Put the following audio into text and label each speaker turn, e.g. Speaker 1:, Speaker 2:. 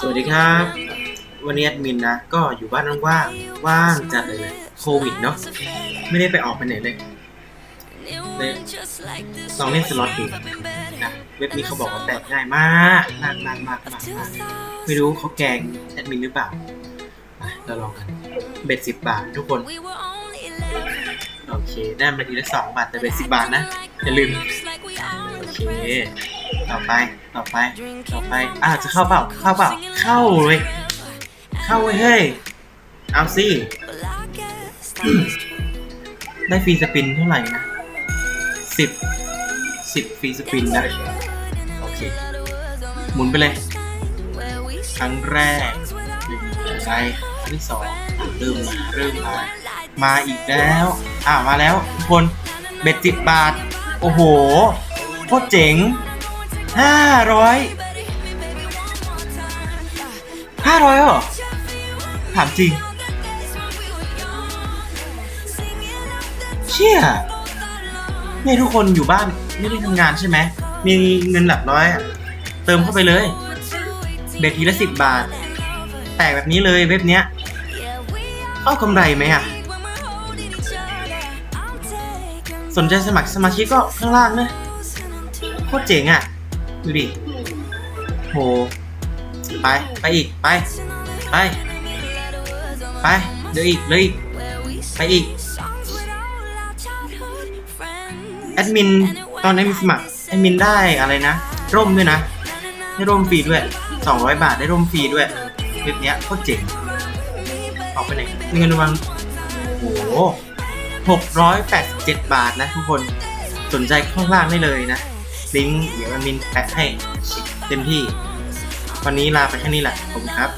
Speaker 1: สวัสดีครับ วันนี้แอดมินนะ ก็อยู่บ้านว่างๆว่างจัดเลยโควิดเนาะไม่ได้ไปออกไปไหนเลยเลยลองเล่นสล็อตดูนะเว็บนี้เขาบอกว่าแตกง่ายมากมากมากมากมากมากไม่รู้เขาแกล้งแอดมินหรือเปล่าอะเราลองกันเบ็ดสิบบาททุกคนโอเคได้มาทีละสองบาทแต่เบ็ดสิบบาทนะอย่าลืมโอเค ต่อไป ต่อไป ต่อไปอะจะเข้าเปล่า เข้าเปล่า เข้าเลย เข้าเฮ้ย เอาสิได้ฟรีสปินเท่าไหร่นะสิบสิบฟรีสปินนะ โอเค หมุนไปเลย ครั้งแรกดึงไปครั้งที่สองเริ่มมา เริ่มมา มาอีกแล้ว อ่ามาแล้วทุกคน เบ็ดสิบบาท โอ้โห โคตรเจ๋ง ห้าร้อยห้าร้อยเหรอ ถามจริง เชี่ยเนี่ยทุกคนอยู่บ้านไม่ได้ทำงานใช่ไหม มีเงินหลักร้อยอะเติมเข้าไปเลย เบ็ดทีละสิบบาท แตกแบบนี้เลยเว็บเนี้ยเอากำไรไหมอะสนใจสมัครสมาชิกก็ข้างล่างนะโคตรเจ๋งอะ ดูดิโหไปไปอีกไปไปไปเดี๋ยวอีกเลยอีกไปอีกแอดมินตอนนี้มีสมัครแอดมินได้อะไรนะ ร่มด้วยนะได้ร่มฟรีด้วย 200 บาทได้ร่มฟรีด้วยเว็บเนี้ยโคตรเจ๋งออกไปไหนมีเงินรางวัลโอ้โห687 บาทนะทุกคนสนใจข้างล่างได้เลยนะ ลิงก์เดี๋ยวมันมินแปะให้เต็มที่ วันนี้ลาไปแค่นี้แหละขอบคุณครับ